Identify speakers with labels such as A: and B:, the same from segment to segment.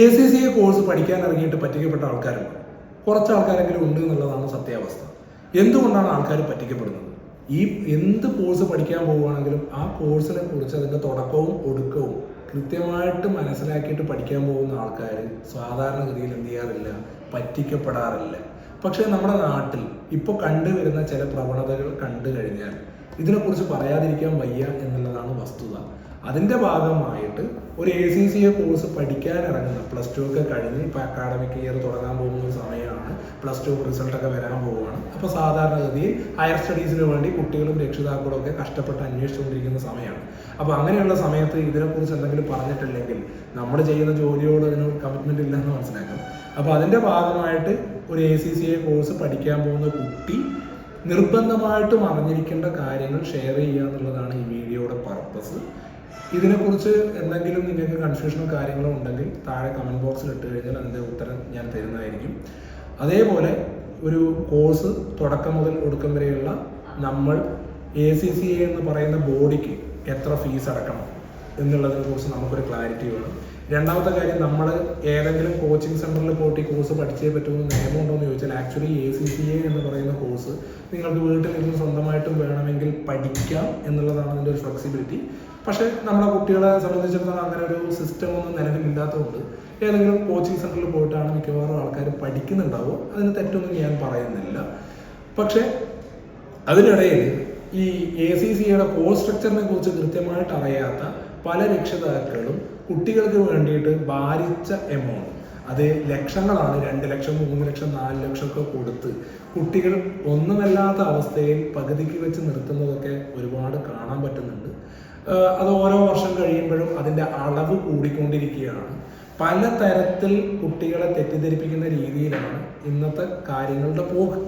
A: A C C course പഠിക്കാൻ ഇറങ്ങിയിട്ട് പറ്റിക്കപ്പെട്ട ആൾക്കാരുണ്ട്. കുറച്ച് ആൾക്കാരെങ്കിലും ഉണ്ട് എന്നുള്ളതാണ് സത്യാവസ്ഥ. എന്തുകൊണ്ടാണ് ആൾക്കാർ പറ്റിക്കപ്പെടുന്നത്? ഈ എന്ത് കോഴ്സ് പഠിക്കാൻ പോവുകയാണെങ്കിലും ആ കോഴ്സിനെ കുറിച്ച് അതിന്റെ തുടക്കവും ഒടുക്കവും കൃത്യമായിട്ട് മനസ്സിലാക്കിയിട്ട് പഠിക്കാൻ പോകുന്ന ആൾക്കാർ സാധാരണഗതിയിൽ എന്ത് ചെയ്യാറില്ല? പറ്റിക്കപ്പെടാറില്ല. പക്ഷേ നമ്മുടെ നാട്ടിൽ ഇപ്പോൾ കണ്ടുവരുന്ന ചില പ്രവണതകൾ കണ്ടു കഴിഞ്ഞാൽ ഇതിനെക്കുറിച്ച് പറയാതിരിക്കാൻ വയ്യ എന്നുള്ളതാണ് വസ്തുത. അതിന്റെ ഭാഗമായിട്ട് ഒരു A C C A course പഠിക്കാൻ ഇറങ്ങുന്ന പ്ലസ് ടു ഒക്കെ കഴിഞ്ഞ് ഇപ്പോൾ അക്കാഡമിക് ഇയർ തുടങ്ങാൻ പോകുന്ന സമയമാണ്. പ്ലസ് ടു റിസൾട്ടൊക്കെ വരാൻ പോവുകയാണ്. അപ്പോൾ സാധാരണഗതിയിൽ ഹയർ സ്റ്റഡീസിന് വേണ്ടി കുട്ടികളും രക്ഷിതാക്കളും ഒക്കെ കഷ്ടപ്പെട്ട് അന്വേഷിച്ചുകൊണ്ടിരിക്കുന്ന സമയമാണ്. അപ്പോൾ അങ്ങനെയുള്ള സമയത്ത് ഇതിനെക്കുറിച്ച് എന്തെങ്കിലും പറഞ്ഞിട്ടില്ലെങ്കിൽ നമ്മൾ ചെയ്യുന്ന ജോലിയോട് അതിന് കമ്മിറ്റ്മെന്റ് ഇല്ലെന്ന് മനസ്സിലാക്കാം. അപ്പോൾ അതിന്റെ ഭാഗമായിട്ട് ഒരു A C C A course പഠിക്കാൻ പോകുന്ന കുട്ടി നിർബന്ധമായിട്ടും അറിഞ്ഞിരിക്കേണ്ട കാര്യങ്ങൾ ഷെയർ ചെയ്യുക എന്നുള്ളതാണ് ഈ വീഡിയോയുടെ പർപ്പസ് ഇതിനെക്കുറിച്ച് എന്തെങ്കിലും നിങ്ങൾക്ക് കൺഫ്യൂഷനോ കാര്യങ്ങളോ ഉണ്ടെങ്കിൽ താഴെ കമന്റ് ബോക്സിൽ ഇട്ട് കഴിഞ്ഞാൽ അതിന്റെ ഉത്തരം ഞാൻ തരുന്നതായിരിക്കും. അതേപോലെ ഒരു കോഴ്സ് തുടക്കം മുതൽ ഒടുക്കം വരെയുള്ള നമ്മൾ എ സി സി എ എന്ന് പറയുന്ന ബോഡിക്ക് എത്ര ഫീസ് അടക്കണം എന്നുള്ളതിനെ കുറിച്ച് നമുക്കൊരു ക്ലാരിറ്റി വേണം. രണ്ടാമത്തെ കാര്യം നമ്മൾ ഏതെങ്കിലും കോച്ചിങ് സെന്ററിൽ പോയിട്ട് കോഴ്സ് പഠിച്ചേ പറ്റുമെന്ന് നിയമമുണ്ടോ എന്ന് ചോദിച്ചാൽ actually A C C A എന്ന് പറയുന്ന കോഴ്സ് നിങ്ങൾക്ക് വീട്ടിലിരുന്ന് സ്വന്തമായിട്ടും വേണമെങ്കിൽ പഠിക്കാം എന്നുള്ളതാണ് അതിന്റെ ഒരു ഫ്ലെക്സിബിലിറ്റി പക്ഷേ നമ്മുടെ കുട്ടികളെ സംബന്ധിച്ചിടത്തോളം അങ്ങനെ ഒരു സിസ്റ്റം ഒന്നും നിലവിലില്ലാത്തതുകൊണ്ട് ഏതെങ്കിലും കോച്ചിങ് സെന്ററിൽ പോയിട്ടാണ് മിക്കവാറും ആൾക്കാർ പഠിക്കുന്നുണ്ടാവുക. അതിന് തെറ്റൊന്നും ഞാൻ പറയുന്നില്ല. പക്ഷേ അതിനിടയിൽ ഈ എ സി സിയുടെ കോഴ്സ് സ്ട്രക്ചറിനെ കുറിച്ച് കൃത്യമായിട്ട് അറിയാത്ത പല രക്ഷിതാക്കളും കുട്ടികൾക്ക് വേണ്ടിയിട്ട് ഭാരിച്ച എമൗണ്ട് അത് ലക്ഷങ്ങളാണ്. രണ്ട് ലക്ഷം മൂന്ന് ലക്ഷം നാല് ലക്ഷം ഒക്കെ കൊടുത്ത് കുട്ടികൾ ഒന്നുമല്ലാത്ത അവസ്ഥയിൽ പകുതിക്ക് വെച്ച് നിർത്തുന്നതൊക്കെ ഒരുപാട് കാണാൻ പറ്റുന്നുണ്ട്. അത് ഓരോ വർഷം കഴിയുമ്പോഴും അതിന്റെ അളവ് കൂടിക്കൊണ്ടിരിക്കുകയാണ്. പല തരത്തിൽ കുട്ടികളെ തെറ്റിദ്ധരിപ്പിക്കുന്ന രീതിയിലാണ് ഇന്നത്തെ കാര്യങ്ങളുടെ പോക്ക്.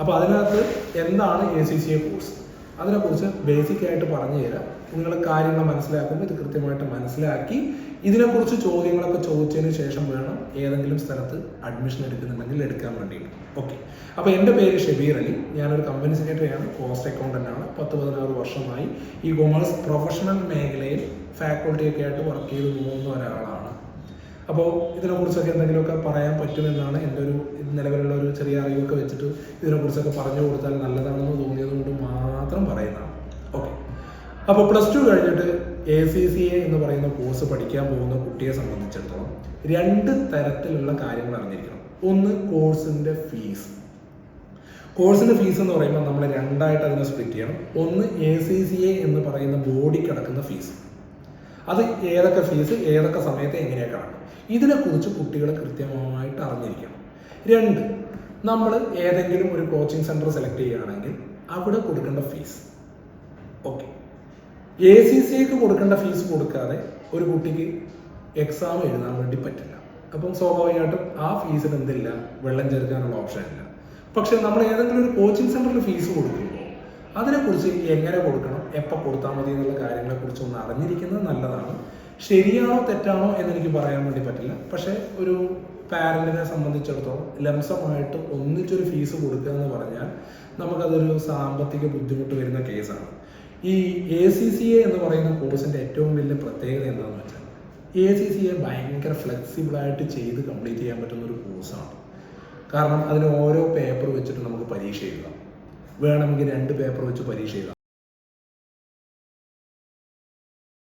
A: അപ്പോൾ അതിനകത്ത് എന്താണ് A C C A course അതിനെക്കുറിച്ച് ബേസിക് ആയിട്ട് പറഞ്ഞു തരാം നിങ്ങൾ കാര്യങ്ങൾ മനസ്സിലാക്കുമ്പോൾ ഇത് കൃത്യമായിട്ട് മനസ്സിലാക്കി. ഇതിനെക്കുറിച്ച് ചോദ്യങ്ങളൊക്കെ ചോദിച്ചതിന് ശേഷം വേണം ഏതെങ്കിലും സ്ഥലത്ത് അഡ്മിഷൻ എടുക്കുന്നുണ്ടെങ്കിൽ എടുക്കാൻ വേണ്ടിയിട്ട്. ഓക്കെ അപ്പോൾ എന്റെ പേര് ഷബീർ അലി. ഞാനൊരു കമ്പനി സെക്രട്ടറിയാണ് കോസ്റ്റ് അക്കൗണ്ടന്റ് ആണ്. പത്ത് പതിനാറ് വർഷമായി ഈ കൊമേഴ്സ് പ്രൊഫഷണൽ മേഖലയിൽ ഫാക്കൾട്ടി ഒക്കെ ആയിട്ട് വർക്ക് ചെയ്ത് പോകുന്ന ഒരാളാണ്. അപ്പോൾ ഇതിനെക്കുറിച്ചൊക്കെ എന്തെങ്കിലുമൊക്കെ പറയാൻ പറ്റുമെന്നാണ് എന്റെ ഒരു നിലവിലുള്ള ഒരു ചെറിയ അറിവൊക്കെ വെച്ചിട്ട് ഇതിനെക്കുറിച്ചൊക്കെ പറഞ്ഞു കൊടുത്താൽ നല്ലതാണെന്ന് തോന്നിയത് കൊണ്ട് മാത്രം പറയുന്നതാണ്. അപ്പോൾ പ്ലസ് ടു കഴിഞ്ഞിട്ട് എ സി സി എ എന്ന് പറയുന്ന കോഴ്സ് പഠിക്കാൻ പോകുന്ന കുട്ടിയെ സംബന്ധിച്ചിടത്തോളം രണ്ട് തരത്തിലുള്ള കാര്യങ്ങൾ അറിഞ്ഞിരിക്കണം. ഒന്ന് കോഴ്സിന്റെ ഫീസ് കോഴ്സിന്റെ ഫീസ് എന്ന് പറയുമ്പോൾ നമ്മൾ രണ്ടായിട്ട് അതിനെ സ്പ്ലിറ്റ് ചെയ്യണം. ഒന്ന് എ സി സി എ എന്ന് പറയുന്ന ബോഡി കിടക്കുന്ന ഫീസ് അത് ഏതൊക്കെ ഫീസ് ഏതൊക്കെ സമയത്ത് എങ്ങനെയൊക്കെ ഇതിനെ ഇതിനെക്കുറിച്ച് കുട്ടികൾ കൃത്യമായിട്ട് അറിഞ്ഞിരിക്കണം. രണ്ട് നമ്മൾ ഏതെങ്കിലും ഒരു കോച്ചിങ് സെന്റർ സെലക്ട് ചെയ്യുകയാണെങ്കിൽ അവിടെ കൊടുക്കേണ്ട ഫീസ് ഓക്കെ എ സി സിക്ക് കൊടുക്കേണ്ട ഫീസ് കൊടുക്കാതെ ഒരു കുട്ടിക്ക് എക്സാം എഴുതാൻ വേണ്ടി പറ്റില്ല. അപ്പം സ്വാഭാവികമായിട്ടും ആ ഫീസിൽ എന്തില്ല? വെള്ളം ചേർക്കാനുള്ള ഓപ്ഷൻ ഇല്ല. പക്ഷെ നമ്മൾ ഏതെങ്കിലും ഒരു കോച്ചിങ് സെന്ററിൽ ഫീസ് കൊടുക്കുമ്പോൾ അതിനെക്കുറിച്ച് എങ്ങനെ കൊടുക്കണം? എപ്പോൾ കൊടുത്താൽ മതി എന്നുള്ള കാര്യങ്ങളെക്കുറിച്ച് ഒന്ന് അറിഞ്ഞിരിക്കുന്നത് നല്ലതാണ്. ശരിയാണോ തെറ്റാണോ എന്ന് എനിക്ക് പറയാൻ വേണ്ടി പറ്റില്ല. പക്ഷേ ഒരു പാരന്റിനെ സംബന്ധിച്ചിടത്തോളം ലംസമായിട്ട് ഒന്നിച്ചൊരു ഫീസ് കൊടുക്കുക എന്ന് പറഞ്ഞാൽ നമുക്കതൊരു സാമ്പത്തിക ബുദ്ധിമുട്ട് വരുന്ന കേസാണ് ഈ എ സി സി എ എന്ന് പറയുന്ന കോഴ്സിന്റെ ഏറ്റവും വലിയ പ്രത്യേകത എന്താണെന്ന് വെച്ചാൽ എ സി സി എ ഭയങ്കര ഫ്ലെക്സിബിൾ ആയിട്ട് ചെയ്ത് കംപ്ലീറ്റ് ചെയ്യാൻ പറ്റുന്ന ഒരു കോഴ്സാണ് കാരണം അതിന് ഓരോ പേപ്പർ വെച്ചിട്ട് നമുക്ക് പരീക്ഷ എഴുതാം. വേണമെങ്കിൽ രണ്ട് പേപ്പർ വെച്ച് പരീക്ഷ എഴുതാം.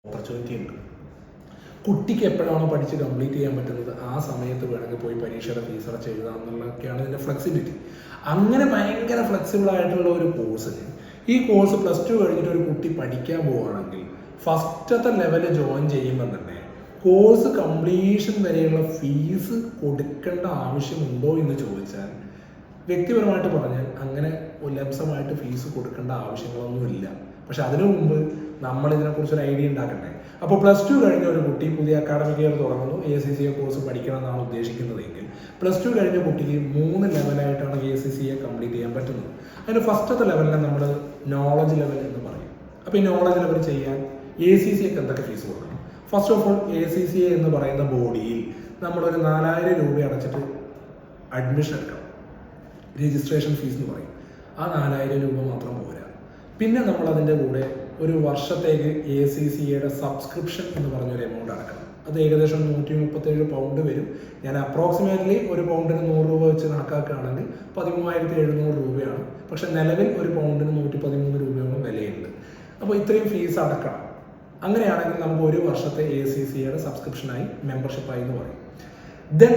A: ഓപ്പർച്യൂണിറ്റി ഉണ്ട്. കുട്ടിക്ക് എപ്പോഴാണോ പഠിച്ച് കംപ്ലീറ്റ് ചെയ്യാൻ പറ്റുന്നത് ആ സമയത്ത് വേണമെങ്കിൽ പോയി പരീക്ഷയുടെ ഫീസ് അടച്ച് എഴുതാം എന്നുള്ളതൊക്കെയാണ് ഇതിന്റെ ഫ്ലെക്സിബിലിറ്റി അങ്ങനെ ഭയങ്കര ഫ്ലെക്സിബിൾ ആയിട്ടുള്ള ഒരു കോഴ്സിന് ഈ കോഴ്സ് പ്ലസ് ടു കഴിഞ്ഞിട്ട് ഒരു കുട്ടി പഠിക്കാൻ പോവുകയാണെങ്കിൽ ഫസ്റ്റത്തെ ലെവൽ ജോയിൻ ചെയ്യുമ്പോൾ തന്നെ കോഴ്സ് കംപ്ലീഷൻ വരെയുള്ള ഫീസ് കൊടുക്കേണ്ട ആവശ്യമുണ്ടോ എന്ന് ചോദിച്ചാൽ വ്യക്തിപരമായിട്ട് പറഞ്ഞാൽ അങ്ങനെ ലംസമായിട്ട് ഫീസ് കൊടുക്കേണ്ട ആവശ്യങ്ങളൊന്നുമില്ല. പക്ഷെ അതിനു മുമ്പ് നമ്മൾ ഇതിനെക്കുറിച്ച് ഒരു ഐഡിയ ഉണ്ടാക്കണ്ടേ? അപ്പോൾ പ്ലസ് ടു കഴിഞ്ഞ ഒരു കുട്ടി പുതിയ അക്കാഡമിക് ഇയർ തുടങ്ങുന്നു A C C A course പഠിക്കണം എന്നാണ് ഉദ്ദേശിക്കുന്നതെങ്കിൽ പ്ലസ് ടു കഴിഞ്ഞ കുട്ടിക്ക് മൂന്ന് ലെവലായിട്ടാണ് A C C A complete ചെയ്യാൻ പറ്റുന്നത്. അതിന് ഫസ്റ്റത്തെ ലെവലിനെ നമ്മൾ നോളജ് ലെവൽ എന്ന് പറയും. അപ്പോൾ ഈ നോളജ് ലെവൽ ചെയ്യാൻ എ സി സി ഒക്കെ എന്തൊക്കെ ഫീസ് കൊടുക്കണം? First of all A C C എന്ന് പറയുന്ന ബോഡിയിൽ നമ്മളൊരു നാലായിരം രൂപ അടച്ചിട്ട് അഡ്മിഷൻ എടുക്കണം. രജിസ്ട്രേഷൻ ഫീസ് എന്ന് പറയും. ആ നാലായിരം രൂപ മാത്രം പോരാ. പിന്നെ നമ്മൾ അതിന്റെ കൂടെ ഒരു വർഷത്തേക്ക് എ സി സി എയുടെ സബ്സ്ക്രിപ്ഷൻ എന്ന് പറഞ്ഞൊരു എമൗണ്ട് അടക്കണം. അത് ഏകദേശം നൂറ്റി മുപ്പത്തേഴ് പൗണ്ട് വരും. ഞാൻ അപ്രോക്സിമേറ്റ്ലി ഒരു പൗണ്ടിന് നൂറ് രൂപ വെച്ച് കണക്കാക്കുകയാണെങ്കിൽ പതിമൂവായിരത്തി എഴുന്നൂറ് രൂപയാണ്. പക്ഷെ നിലവിൽ ഒരു പൗണ്ടിന് നൂറ്റി പതിമൂന്ന് രൂപയോളം വിലയുണ്ട് അപ്പോൾ ഇത്രയും ഫീസ് അടക്കണം. അങ്ങനെയാണെങ്കിൽ നമുക്ക് ഒരു വർഷത്തെ എ സി സിയുടെ സബ്സ്ക്രിപ്ഷനായി മെമ്പർഷിപ്പായി എന്ന് പറയും. ദെൻ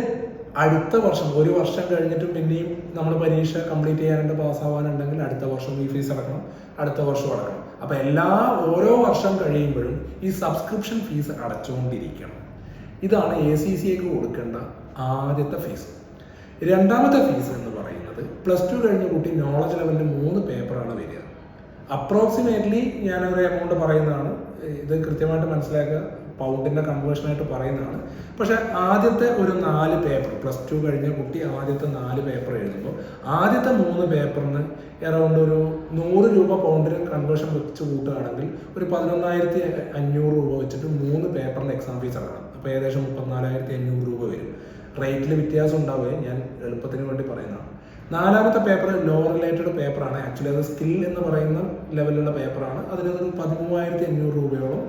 A: അടുത്ത വർഷം ഒരു വർഷം കഴിഞ്ഞിട്ടും പിന്നെയും നമ്മൾ പരീക്ഷ കംപ്ലീറ്റ് ചെയ്യാനുണ്ട് പാസ്സാവാനുണ്ടെങ്കിൽ അടുത്ത വർഷം ഈ ഫീസ് അടക്കണം. അടുത്ത വർഷം അടക്കണം. അപ്പോൾ എല്ലാ ഓരോ വർഷം കഴിയുമ്പോഴും ഈ സബ്സ്ക്രിപ്ഷൻ ഫീസ് അടച്ചുകൊണ്ടിരിക്കണം. ഇതാണ് എ സി സിക്ക് കൊടുക്കേണ്ട ആദ്യത്തെ ഫീസ് രണ്ടാമത്തെ ഫീസ് എന്ന് പറയുന്നത് പ്ലസ് ടു കഴിഞ്ഞ കുട്ടി നോളജ് ലെവലിൽ മൂന്ന് പേപ്പറാണ് വരിക. അപ്രോക്സിമേറ്റ്ലി ഞാനൊരു എമൗണ്ട് പറയുന്നതാണ്. ഇത് കൃത്യമായിട്ട് മനസ്സിലാക്കുക. പൗണ്ടിന്റെ കൺവേർഷനായിട്ട് പറയുന്നതാണ്. പക്ഷെ ആദ്യത്തെ ഒരു നാല് പേപ്പർ പ്ലസ് ടു കഴിഞ്ഞ കുട്ടി ആദ്യത്തെ നാല് പേപ്പർ എഴുതുമ്പോൾ ആദ്യത്തെ മൂന്ന് പേപ്പറിന് അറൗണ്ട് ഒരു നൂറ് രൂപ പൗണ്ടിന് കൺവേർഷൻ വെച്ച് കൂട്ടുകയാണെങ്കിൽ ഒരു പതിനൊന്നായിരത്തി അഞ്ഞൂറ് രൂപ വെച്ചിട്ട് മൂന്ന് പേപ്പറിന് എക്സാം ഫീസ് അടക്കണം. അപ്പോൾ ഏകദേശം മുപ്പത്തിനാലായിരത്തി അഞ്ഞൂറ് രൂപ വരും. റേറ്റിൽ വ്യത്യാസം ഉണ്ടാവുകയും ഞാൻ എളുപ്പത്തിന് വേണ്ടി പറയുന്നതാണ്. നാലാമത്തെ പേപ്പർ ലോ റിലേറ്റഡ് പേപ്പറാണ് ആക്ച്വലി അത് സ്കിൽ എന്ന് പറയുന്ന ലെവലിലുള്ള പേപ്പറാണ് അതിന് ഒരു പതിമൂവായിരത്തി അഞ്ഞൂറ് രൂപയോളം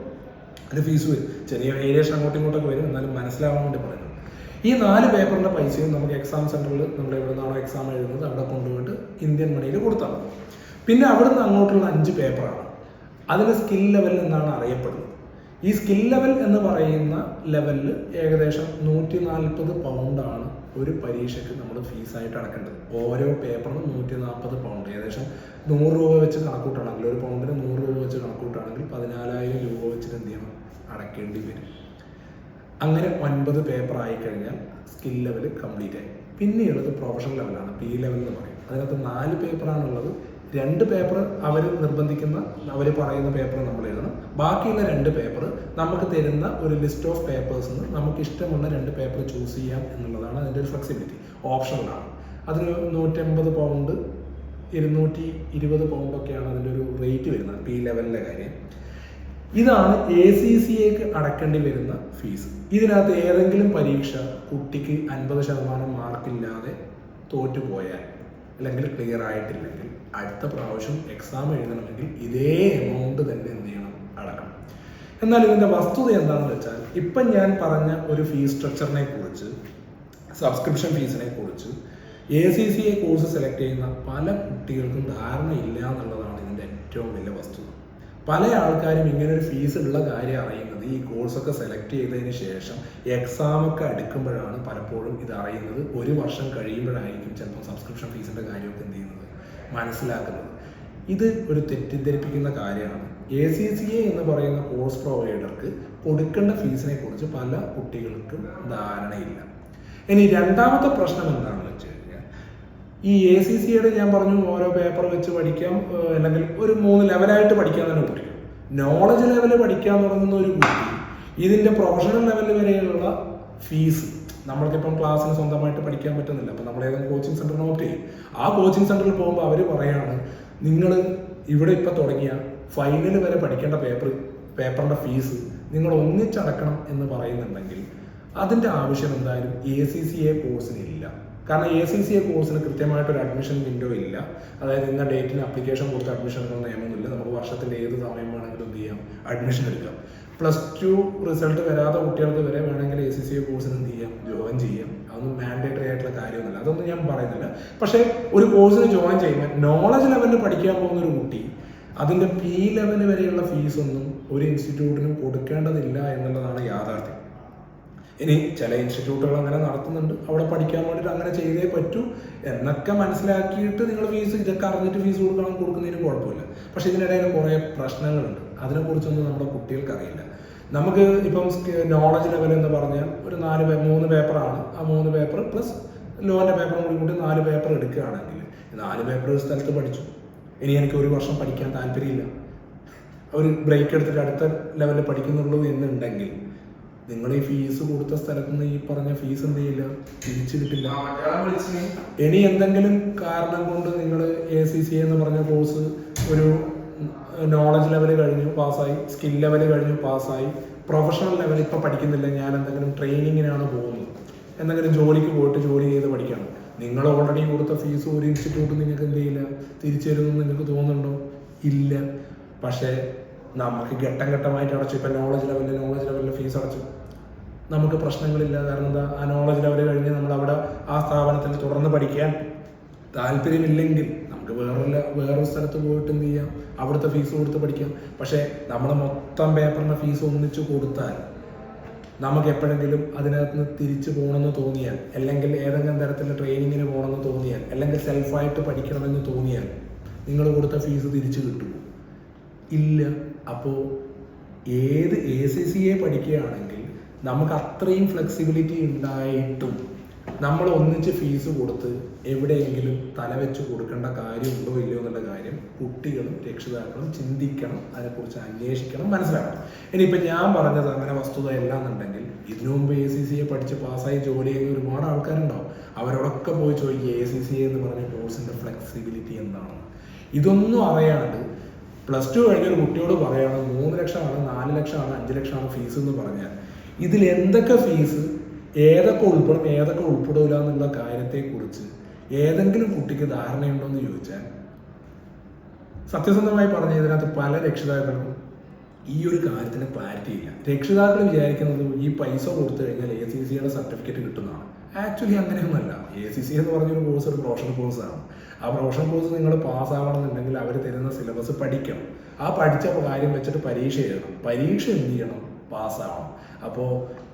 A: അതിന് ഫീസ് വരും. ചെറിയ വേരിയേഷൻ അങ്ങോട്ടും ഇങ്ങോട്ടൊക്കെ വരും. എന്നാലും മനസ്സിലാവാൻ വേണ്ടി പറയുന്നത് ഈ നാല് പേപ്പറിന്റെ പൈസയും നമുക്ക് എക്സാം സെന്ററിൽ നമ്മൾ എവിടെ നിന്നാണോ എക്സാം എഴുതുന്നത് അവിടെ കൊണ്ടുപോയിട്ട് ഇന്ത്യൻ മണിയിൽ കൊടുത്താൽ മതി. പിന്നെ അവിടുന്ന് അങ്ങോട്ടുള്ള അഞ്ച് പേപ്പറാണ് അതിന് സ്കിൽ ലെവൽ എന്നാണ് അറിയപ്പെടുന്നത്. ഈ സ്കിൽ ലെവൽ എന്ന് പറയുന്ന ലെവലിൽ ഏകദേശം നൂറ്റി നാൽപ്പത് പൗണ്ടാണ് ഒരു പരീക്ഷയ്ക്ക് നമ്മൾ ഫീസായിട്ട് അടക്കേണ്ടത്. ഓരോ പേപ്പറിനും നൂറ്റി നാൽപ്പത് പൗണ്ട് ഏകദേശം നൂറ് രൂപ വെച്ച് കണക്കൂട്ടാണെങ്കിൽ ഒരു പൗണ്ടിന് നൂറ് രൂപ വെച്ച് കണക്കൂട്ടാണെങ്കിൽ പതിനാലായിരം രൂപ വെച്ചിട്ട് എന്ത് ചെയ്യണം? അടക്കേണ്ടി വരും. അങ്ങനെ ഒൻപത് പേപ്പർ ആയി കഴിഞ്ഞാൽ സ്കിൽ ലെവൽ കംപ്ലീറ്റ് ആയി. പിന്നെയുള്ളത് പ്രൊഫഷണൽ ലെവലാണ് പി ലെവൽ എന്ന് പറയും. അതിനകത്ത് നാല് പേപ്പറാണുള്ളത് രണ്ട് പേപ്പർ അവർ നിർബന്ധിക്കുന്ന അവർ പറയുന്ന പേപ്പർ നമ്മൾ എഴുതണം. ബാക്കിയുള്ള രണ്ട് പേപ്പർ നമുക്ക് തരുന്ന ഒരു ലിസ്റ്റ് ഓഫ് പേപ്പേഴ്സ് നമുക്ക് ഇഷ്ടമുള്ള രണ്ട് പേപ്പർ ചൂസ് ചെയ്യാം എന്നുള്ളതാണ് അതിന്റെ ഒരു ഫ്ലെക്സിബിലിറ്റി ഓപ്ഷനാണ് അതിന് നൂറ്റമ്പത് പൗണ്ട് ഇരുന്നൂറ്റി ഇരുപത് പൗണ്ടൊക്കെയാണ് അതിന്റെ ഒരു റേറ്റ് വരുന്നത് പി ലെവലിന്റെ കാര്യം. ഇതാണ് എ സി സിയേക്ക് അടക്കേണ്ടി വരുന്ന ഫീസ് ഇതിനകത്ത് ഏതെങ്കിലും പരീക്ഷ കുട്ടിക്ക് അൻപത് ശതമാനം മാർക്കില്ലാതെ തോറ്റുപോയാൽ അല്ലെങ്കിൽ ക്ലിയർ ആയിട്ടില്ലെങ്കിൽ അടുത്ത പ്രാവശ്യം എക്സാം എഴുതണമെങ്കിൽ ഇതേ എമൗണ്ട് തന്നെ എന്ത് ചെയ്യണം? അടക്കണം. എന്നാൽ ഇതിന്റെ വസ്തുത എന്താണെന്ന് വെച്ചാൽ ഇപ്പം ഞാൻ പറഞ്ഞ ഒരു ഫീസ് സ്ട്രക്ചറിനെ കുറിച്ച് സബ്സ്ക്രിപ്ഷൻ ഫീസിനെ കുറിച്ച് A C C A course select ചെയ്യുന്ന പല കുട്ടികൾക്കും ധാരണയില്ല എന്നുള്ളതാണ് ഇതിന്റെ ഏറ്റവും വലിയ വസ്തുത. പല ആൾക്കാരും ഇങ്ങനെ ഒരു ഫീസ് ഉള്ള കാര്യം അറിയുന്നത് ഈ കോഴ്സൊക്കെ സെലക്ട് ചെയ്തതിന് ശേഷം എക്സാമൊക്കെ അടുക്കുമ്പോഴാണ് പലപ്പോഴും ഇത് അറിയുന്നത്. ഒരു വർഷം കഴിയുമ്പോഴായിരിക്കും ചിലപ്പോൾ സബ്സ്ക്രിപ്ഷൻ ഫീസിന്റെ കാര്യമൊക്കെ എന്ത് ചെയ്യുന്നത്? മനസ്സിലാക്കുന്നത്. ഇത് ഒരു തെറ്റിദ്ധരിപ്പിക്കുന്ന കാര്യമാണ്. എ സി സി എ എന്ന് പറയുന്ന കോഴ്സ് പ്രൊവൈഡർക്ക് കൊടുക്കേണ്ട ഫീസിനെ കുറിച്ച് പല കുട്ടികൾക്കും ധാരണയില്ല. ഇനി രണ്ടാമത്തെ പ്രശ്നം എന്താണെന്ന് വെച്ച് കഴിഞ്ഞാൽ ഈ എ സി സിയുടെ ഞാൻ പറഞ്ഞു ഓരോ പേപ്പർ വെച്ച് പഠിക്കാം അല്ലെങ്കിൽ ഒരു മൂന്ന് ലെവലായിട്ട് പഠിക്കാൻ തന്നെ കുട്ടി നോളജ് ലെവൽ പഠിക്കാൻ തുടങ്ങുന്ന ഒരു കുട്ടി ഇതിന്റെ പ്രൊഫഷണൽ ലെവൽ വരെയുള്ള ഫീസ് നമ്മൾക്കിപ്പം ക്ലാസ്സിന് സ്വന്തമായിട്ട് പഠിക്കാൻ പറ്റുന്നില്ല. അപ്പം നമ്മൾ ഏതെങ്കിലും കോച്ചിങ് സെന്റർ നോട്ട് ആ കോച്ചിങ് സെന്ററിൽ പോകുമ്പോൾ അവർ പറയാണ് നിങ്ങൾ ഇവിടെ ഇപ്പം തുടങ്ങിയ ഫൈനൽ വരെ പഠിക്കേണ്ട പേപ്പർ പേപ്പറിന്റെ ഫീസ് നിങ്ങൾ ഒന്നിച്ചടക്കണം എന്ന് പറയുന്നുണ്ടെങ്കിൽ അതിന്റെ ആവശ്യം എന്തായാലും എ സി സി എ കോഴ്സിന് ഇല്ല. കാരണം എ സി സി എ കോഴ്സിന് കൃത്യമായിട്ടൊരു അഡ്മിഷൻ വിൻഡോ ഇല്ല. അതായത് ഇന്ന ഡേറ്റിന് അപ്ലിക്കേഷൻ കൊടുത്ത് അഡ്മിഷൻ എടുക്കുന്ന നിയമമൊന്നുമില്ല. നമുക്ക് വർഷത്തിന്റെ ഏത് സമയം വേണമെങ്കിലും എന്ത് ചെയ്യാം? അഡ്മിഷൻ എടുക്കാം. പ്ലസ് ടു റിസൾട്ട് വരാത്ത കുട്ടികൾക്ക് വരെ വേണമെങ്കിൽ എ സി സി കോഴ്സിന് എന്ത് ചെയ്യാം? ജോയിൻ ചെയ്യാം. അതൊന്നും മാൻഡേറ്ററി ആയിട്ടുള്ള കാര്യമൊന്നുമില്ല. അതൊന്നും ഞാൻ പറയുന്നില്ല. പക്ഷേ ഒരു കോഴ്സിന് ജോയിൻ ചെയ്യുമ്പോൾ നോളജ് ലെവലിൽ പഠിക്കാൻ പോകുന്ന ഒരു കുട്ടി അതിന്റെ പി ലെവൽ വരെയുള്ള ഫീസൊന്നും ഒരു ഇൻസ്റ്റിറ്റ്യൂട്ടിനും കൊടുക്കേണ്ടതില്ല എന്നുള്ളതാണ് യാഥാർത്ഥ്യം. ഇനി ചില ഇൻസ്റ്റിറ്റ്യൂട്ടുകൾ അങ്ങനെ നടത്തുന്നുണ്ട്. അവിടെ പഠിക്കാൻ വേണ്ടിയിട്ട് അങ്ങനെ ചെയ്തേ പറ്റൂ എന്നൊക്കെ മനസ്സിലാക്കിയിട്ട് നിങ്ങൾ ഫീസ് ഇതൊക്കെ അറിഞ്ഞിട്ട് ഫീസ് കൊടുക്കണം കൊടുക്കുന്നതിന് കുഴപ്പമില്ല. പക്ഷെ ഇതിനിടയിൽ കുറേ പ്രശ്നങ്ങളുണ്ട്. അതിനെക്കുറിച്ചൊന്നും നമ്മുടെ കുട്ടികൾക്ക് അറിയില്ല. നമുക്ക് ഇപ്പം നോളജ് ലെവൽ എന്ന് പറഞ്ഞാൽ ഒരു നാല് മൂന്ന് പേപ്പറാണ് ആ മൂന്ന് പേപ്പർ പ്ലസ് ലോന്റെ പേപ്പറും കൂടി കൂടി നാല് പേപ്പർ എടുക്കുകയാണെങ്കിൽ നാല് പേപ്പർ ഒരു സ്ഥലത്ത് പഠിച്ചു. ഇനി എനിക്ക് ഒരു വർഷം പഠിക്കാൻ താല്പര്യമില്ല. ഒരു ബ്രേക്ക് എടുത്തിട്ട് അടുത്ത ലെവലിൽ പഠിക്കുന്നുള്ളൂ എന്നുണ്ടെങ്കിൽ നിങ്ങൾ ഈ ഫീസ് കൊടുത്ത സ്ഥലത്ത് നിന്ന് ഈ പറഞ്ഞ ഫീസ് എന്ത് ചെയ്യില്ല? തിരിച്ചു കിട്ടില്ല ഇനി എന്തെങ്കിലും കാരണം കൊണ്ട് നിങ്ങൾ എ സി സി എന്ന് പറഞ്ഞ കോഴ്സ് ഒരു നോളജ് ലെവൽ കഴിഞ്ഞു പാസ്സായി സ്കിൽ ലെവൽ കഴിഞ്ഞു പാസ്സായി. പ്രൊഫഷണൽ ലെവൽ ഇപ്പൊ പഠിക്കുന്നില്ല. ഞാൻ എന്തെങ്കിലും ട്രെയിനിങ്ങിനാണ് പോകുന്നത്. എന്തെങ്കിലും ജോലിക്ക് പോയിട്ട് ജോലി ചെയ്ത് പഠിക്കണം. നിങ്ങൾ ഓൾറെഡി കൊടുത്ത ഫീസ് ഒരു ഇൻസ്റ്റിറ്റ്യൂട്ട് നിങ്ങൾക്ക് എന്ത് ചെയ്യില്ല? തിരിച്ചു തരുമെന്ന് നിങ്ങൾക്ക് തോന്നുന്നുണ്ടോ? ഇല്ല. പക്ഷേ നമുക്ക് ഘട്ടം ഘട്ടമായിട്ട് അടച്ചു ഇപ്പൊ നോളജ് ലെവലിൽ നോളജ് ലെവലിൽ ഫീസ് അടച്ചു. നമുക്ക് പ്രശ്നങ്ങളില്ല. കാരണം എന്താ? ആ നോളജ് ലെവൽ കഴിഞ്ഞ് നമ്മൾ അവിടെ ആ സ്ഥാപനത്തിൽ തുടർന്ന് പഠിക്കാൻ താല്പര്യമില്ലെങ്കിൽ നമുക്ക് വേറൊരു വേറൊരു സ്ഥലത്ത് പോയിട്ട് എന്ത് ചെയ്യാം? അവിടുത്തെ ഫീസ് കൊടുത്ത് പഠിക്കാം. പക്ഷേ നമ്മൾ മൊത്തം പേപ്പറിന്റെ ഫീസ് ഒന്നിച്ചു കൊടുത്താൽ നമുക്ക് എപ്പോഴെങ്കിലും അതിനകത്ത് നിന്ന് തിരിച്ചു പോകണമെന്ന് തോന്നിയാൽ അല്ലെങ്കിൽ ഏതെങ്കിലും തരത്തിലുള്ള ട്രെയിനിങ്ങിന് പോകണമെന്ന് തോന്നിയാൽ അല്ലെങ്കിൽ സെൽഫായിട്ട് പഠിക്കണമെന്ന് തോന്നിയാൽ നിങ്ങൾ കൊടുത്ത ഫീസ് തിരിച്ചു കിട്ടുമോ? ഇല്ല. അപ്പോൾ ഏത് എ സി സി എ പഠിക്കുകയാണെങ്കിൽ നമുക്ക് അത്രയും ഫ്ലെക്സിബിലിറ്റി ഉണ്ടായിട്ടും നമ്മൾ ഒന്നിച്ച് ഫീസ് കൊടുത്ത് എവിടെയെങ്കിലും തലവെച്ച് കൊടുക്കേണ്ട കാര്യമുണ്ടോ ഇല്ലയോ എന്നുള്ള കാര്യം കുട്ടികളും രക്ഷിതാക്കളും ചിന്തിക്കണം അതിനെക്കുറിച്ച് അന്വേഷിക്കണം മനസ്സിലാക്കണം. ഇനിയിപ്പോൾ ഞാൻ പറഞ്ഞത് അങ്ങനെ വസ്തുത എല്ലാം എന്നുണ്ടെങ്കിൽ ഇതിനു മുമ്പ് എ സി സി എ പഠിച്ച് പാസ്സായി ജോലി ചെയ്യുന്ന ഒരുപാട് ആൾക്കാരുണ്ടാവും. അവരോടൊക്കെ പോയി ചോദിക്കുക എ സി സി എന്ന് പറഞ്ഞ കോഴ്സിന്റെ ഫ്ലെക്സിബിലിറ്റി എന്താണ്? ഇതൊന്നും അറിയാണ്ട് പ്ലസ് ടു കഴിഞ്ഞ ഒരു കുട്ടിയോട് പറയുകയാണ് മൂന്ന് ലക്ഷമാണ് നാല് ലക്ഷമാണ് അഞ്ച് ലക്ഷമാണ് ഫീസ് എന്ന് പറഞ്ഞാൽ. ഇതിൽ എന്തൊക്കെ ഫീസ് ഏതൊക്കെ ഉൾപ്പെടും ഏതൊക്കെ ഉൾപ്പെടില്ല എന്നുള്ള കാര്യത്തെക്കുറിച്ച് ഏതെങ്കിലും കുട്ടിക്ക് ധാരണയുണ്ടോ എന്ന് ചോദിച്ചാൽ സത്യസന്ധമായി പറഞ്ഞ ഇതിനകത്ത് പല രക്ഷിതാക്കൾക്കും ഈ ഒരു കാര്യത്തിന് ക്ലാരിറ്റി ഇല്ല. രക്ഷിതാക്കൾ വിചാരിക്കുന്നത് ഈ പൈസ കൊടുത്തു കഴിഞ്ഞാൽ എ സി സിയുടെ സർട്ടിഫിക്കറ്റ് കിട്ടുന്നതാണ്. ആക്ച്വലി അങ്ങനെയൊന്നുമല്ല. എ സി സി എന്ന് പറഞ്ഞൊരു കോഴ്സ് ഒരു പ്രൊഫഷണൽ ആണ്. ആ പ്രൊഫഷണൽ കോഴ്സ് നിങ്ങൾ പാസ് പാസ്സാവണമെന്നുണ്ടെങ്കിൽ അവർ തരുന്ന സിലബസ് പഠിക്കണം. ആ പഠിച്ച കാര്യം വെച്ചിട്ട് പരീക്ഷ എഴുതണം. പരീക്ഷ എന്ത് ചെയ്യണം? പാസ്സാവണം അപ്പോൾ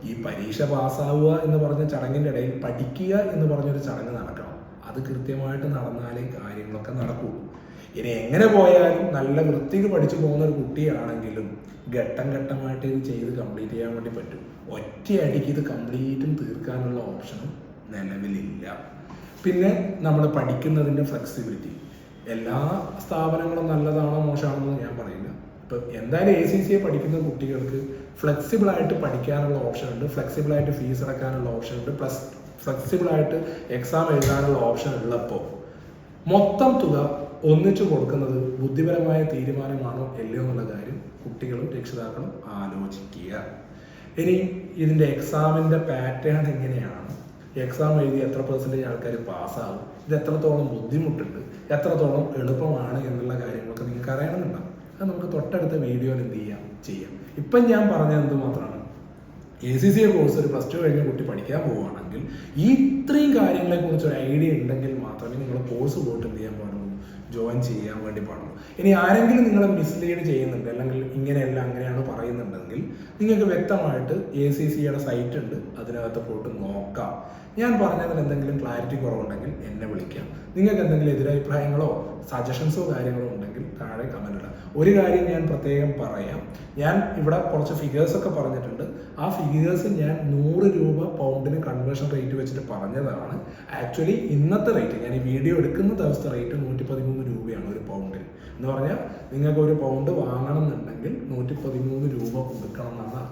A: ഈ പരീക്ഷ പാസ്സാവുക എന്ന് പറഞ്ഞ ചടങ്ങിന്റെ ഇടയിൽ പഠിക്കുക എന്ന് പറഞ്ഞൊരു ചടങ്ങ് നടക്കണം. അത് കൃത്യമായിട്ട് നടന്നാലേ കാര്യങ്ങളൊക്കെ നടക്കൂ. ഇനി എങ്ങനെ പോയാലും നല്ല വൃത്തിക്ക് പഠിച്ചു പോകുന്ന ഒരു കുട്ടിയാണെങ്കിലും ഘട്ടം ഘട്ടമായിട്ട് ഇത് ചെയ്ത് കംപ്ലീറ്റ് ചെയ്യാൻ വേണ്ടി പറ്റും. ഒറ്റയടിക്ക് ഇത് കംപ്ലീറ്റും തീർക്കാനുള്ള ഓപ്ഷനും നിലവിലില്ല. പിന്നെ നമ്മൾ പഠിക്കുന്നതിന്റെ ഫ്ലെക്സിബിലിറ്റി എല്ലാ സ്ഥാപനങ്ങളും നല്ലതാണോ മോശമാണോ ഞാൻ പറയില്ല. ഇപ്പം എന്തായാലും എ സി സി പഠിക്കുന്ന കുട്ടികൾക്ക് ഫ്ലെക്സിബിളായിട്ട് പഠിക്കാനുള്ള ഓപ്ഷൻ ഉണ്ട്. ഫ്ലെക്സിബിളായിട്ട് ഫീസ് അടക്കാനുള്ള ഓപ്ഷൻ ഉണ്ട്. പ്ലസ് ഫ്ലെക്സിബിളായിട്ട് എക്സാം എഴുതാനുള്ള ഓപ്ഷൻ ഉള്ളപ്പോൾ മൊത്തം തുക ഒന്നിച്ചു കൊടുക്കുന്നത് ബുദ്ധിപരമായ തീരുമാനമാണോ അല്ലയോ എന്നുള്ള കാര്യം കുട്ടികളും രക്ഷിതാക്കളും ആലോചിക്കുക. ഇനി ഇതിന്റെ എക്സാമിന്റെ പാറ്റേൺ എങ്ങനെയാണ്? എക്സാം എഴുതി എത്ര പെർസെന്റേജ് ആൾക്കാർ പാസ്സാകും ഇത് എത്രത്തോളം ബുദ്ധിമുട്ടുണ്ട്? എത്രത്തോളം എളുപ്പമാണ് എന്നുള്ള കാര്യങ്ങളൊക്കെ നിങ്ങൾക്ക് അറിയണമെന്നുണ്ടാവും അത് നമുക്ക് തൊട്ടടുത്ത വീഡിയോയിൽ എന്ത് ചെയ്യാം? ചെയ്യാം. ഇപ്പം ഞാൻ പറഞ്ഞത് എന്ത് മാത്രമാണ്? എ സി സി കോഴ്സ് ഒരു പ്ലസ് ടു കഴിഞ്ഞ കുട്ടി പഠിക്കാൻ പോവുകയാണെങ്കിൽ ഈ ഇത്രയും കാര്യങ്ങളെക്കുറിച്ച് ഒരു ഐഡിയ ഉണ്ടെങ്കിൽ മാത്രമേ നിങ്ങൾ കോഴ്സ് പോയിട്ട് എന്ത് ചെയ്യാൻ പാടുള്ളൂ? ജോയിൻ ചെയ്യാൻ വേണ്ടി പാടുള്ളൂ. ഇനി ആരെങ്കിലും നിങ്ങളെ മിസ്ലീഡ് ചെയ്യുന്നുണ്ട് അല്ലെങ്കിൽ ഇങ്ങനെയല്ല അങ്ങനെയാണ് പറയുന്നുണ്ടെങ്കിൽ നിങ്ങൾക്ക് വ്യക്തമായിട്ട് എ സി സിയുടെ സൈറ്റ് ഉണ്ട് അതിനകത്ത് പോയിട്ട് നോക്കാം. ഞാൻ പറഞ്ഞതിൽ എന്തെങ്കിലും ക്ലാരിറ്റി കുറവുണ്ടെങ്കിൽ എന്നെ വിളിക്കാം. നിങ്ങൾക്ക് എന്തെങ്കിലും എതിരഭിപ്രായങ്ങളോ സജഷൻസോ കാര്യങ്ങളോ ഉണ്ടെങ്കിൽ താഴെ കമന്റ് ഇടാം. ഒരു കാര്യം ഞാൻ പ്രത്യേകം പറയാം. ഞാൻ ഇവിടെ കുറച്ച് ഫിഗേഴ്സ് ഒക്കെ പറഞ്ഞിട്ടുണ്ട്. ആ ഫിഗേഴ്സ് ഞാൻ നൂറ് രൂപ പൗണ്ടിന് കൺവേർഷൻ റേറ്റ് വെച്ചിട്ട് പറഞ്ഞതാണ്. ആക്ച്വലി ഇന്നത്തെ റേറ്റ് ഞാൻ ഈ വീഡിയോ എടുക്കുന്ന ദിവസത്തെ റേറ്റ് നൂറ്റി പതിമൂന്ന് എന്ന് പറഞ്ഞാൽ നിങ്ങൾക്ക് ഒരു പൗണ്ട് വാങ്ങണം എന്നുണ്ടെങ്കിൽ നൂറ്റി പതിമൂന്ന് രൂപ കൊടുക്കണം എന്നാണ്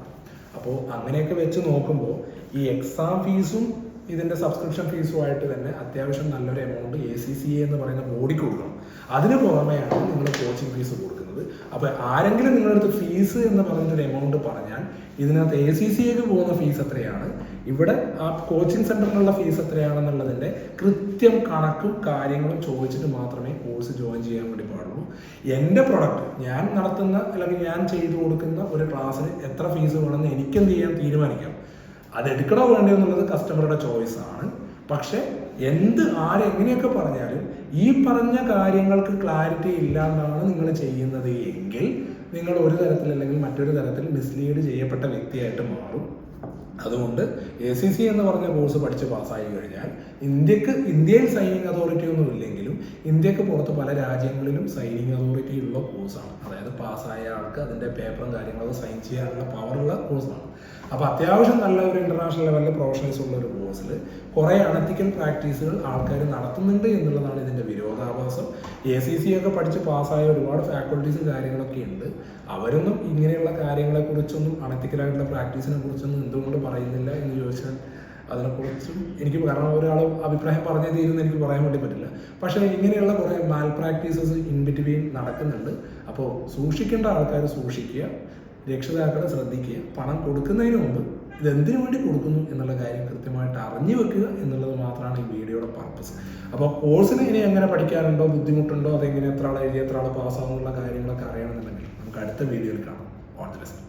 A: അപ്പോൾ അങ്ങനെയൊക്കെ വെച്ച് നോക്കുമ്പോൾ ഈ എക്സാം ഫീസും ഇതിന്റെ സബ്സ്ക്രിപ്ഷൻ ഫീസുമായിട്ട് തന്നെ അത്യാവശ്യം നല്ലൊരു എമൗണ്ട് എ സി സി എന്ന് പറയുന്ന ബോഡിക്ക് കൊടുക്കണം. അതിന് പുറമെയാണ് നിങ്ങൾ കോച്ചിങ് ഫീസ് കൊടുക്കുന്നത്. അപ്പോൾ ആരെങ്കിലും നിങ്ങളുടെ അടുത്ത് ഫീസ് എന്ന് പറഞ്ഞൊരു എമൗണ്ട് പറഞ്ഞാൽ ഇതിനകത്ത് എ സി സി എക്ക് പോകുന്ന ഫീസ് എത്രയാണ്? ഇവിടെ ആ കോച്ചിങ് സെന്ററിനുള്ള ഫീസ് എത്രയാണെന്നുള്ളതിന്റെ കൃത്യം കണക്കും കാര്യങ്ങളും ചോദിച്ചിട്ട് മാത്രമേ കോഴ്സ് ജോയിൻ ചെയ്യാൻ വേണ്ടി പാടുള്ളൂ. എന്റെ പ്രൊഡക്റ്റ് ഞാൻ നടത്തുന്ന അല്ലെങ്കിൽ ഞാൻ ചെയ്തു കൊടുക്കുന്ന ഒരു ക്ലാസ്സിന് എത്ര ഫീസ് വേണമെന്ന് എനിക്കെന്ത് ചെയ്യാൻ തീരുമാനിക്കാം. അത് എടുക്കണോ വേണ്ടോ എന്നുള്ളത് കസ്റ്റമറുടെ ചോയ്സ് ആണ്. പക്ഷേ എന്ത് ആരെങ്ങനെയൊക്കെ പറഞ്ഞാലും ഈ പറഞ്ഞ കാര്യങ്ങൾക്ക് ക്ലാരിറ്റി ഇല്ലാണ്ടാണ് നിങ്ങൾ ചെയ്യുന്നത് എങ്കിൽ നിങ്ങൾ ഒരു തരത്തിൽ അല്ലെങ്കിൽ മറ്റൊരു തരത്തിൽ മിസ്ലീഡ് ചെയ്യപ്പെട്ട വ്യക്തിയായിട്ട് മാറും. അതുകൊണ്ട് എ സി സി എന്ന് പറഞ്ഞ കോഴ്സ് പഠിച്ച് പാസ്സായി കഴിഞ്ഞാൽ ഇന്ത്യയ്ക്ക് ഇന്ത്യയിൽ സൈനിങ് അതോറിറ്റി ഒന്നും ഇല്ലെങ്കിലും ഇന്ത്യയ്ക്ക് പുറത്ത് പല രാജ്യങ്ങളിലും സൈനിങ് അതോറിറ്റി ഉള്ള കോഴ്സാണ്. അതായത് പാസ്സായ ആൾക്ക് അതിന്റെ പേപ്പറും കാര്യങ്ങളും സൈൻ ചെയ്യാനുള്ള പവറുള്ള കോഴ്സാണ്. അപ്പോൾ അത്യാവശ്യം നല്ല ഒരു ഇന്റർനാഷണൽ ലെവലിൽ പ്രൊഫഷണൽസ് ഉള്ള ഒരു കോഴ്സിൽ കുറേ അണത്തിക്കൽ പ്രാക്ടീസുകൾ ആൾക്കാർ നടത്തുന്നുണ്ട് എന്നുള്ളതാണ് ഇതിന്റെ വിരോധാഭാസം. എ സി സി ഒക്കെ പഠിച്ച് പാസ്സായ ഒരുപാട് ഫാക്കൾട്ടീസ് കാര്യങ്ങളൊക്കെ ഉണ്ട്. അവരൊന്നും ഇങ്ങനെയുള്ള കാര്യങ്ങളെക്കുറിച്ചൊന്നും അണത്തിക്കലായിട്ടുള്ള പ്രാക്ടീസിനെ കുറിച്ചൊന്നും എന്തുകൊണ്ട് പറയുന്നില്ല എന്ന് ചോദിച്ചാൽ അതിനെക്കുറിച്ചും എനിക്ക് കാരണം ഒരാൾ അഭിപ്രായം പറഞ്ഞേ തീരുന്ന എനിക്ക് പറയാൻ വേണ്ടി പറ്റില്ല. പക്ഷേ ഇങ്ങനെയുള്ള കുറേ മാൽ പ്രാക്ടീസസ് ഇൻ ബിറ്റ്വീൻ നടക്കുന്നുണ്ട്. അപ്പോൾ സൂക്ഷിക്കേണ്ട ആൾക്കാർ സൂക്ഷിക്കുക. രക്ഷിതാക്കളെ ശ്രദ്ധിക്കുക. പണം കൊടുക്കുന്നതിന് മുമ്പ് ഇതെന്തിനു വേണ്ടി കൊടുക്കുന്നു എന്നുള്ള കാര്യം കൃത്യമായിട്ട് അറിഞ്ഞു വെക്കുക എന്നുള്ളത് മാത്രമാണ് ഈ വീഡിയോയുടെ പർപ്പസ് അപ്പോൾ കോഴ്സിന് ഇനി എങ്ങനെ പഠിക്കാറുണ്ടോ ബുദ്ധിമുട്ടുണ്ടോ അതെങ്ങനെ എത്ര ആൾ എഴുതി എത്ര ആൾ പാസ്സാവുന്നുള്ള കാര്യങ്ങളൊക്കെ അറിയണമെന്നുണ്ടെങ്കിൽ നമുക്ക് അടുത്ത വീഡിയോയിൽ കാണാം. All the best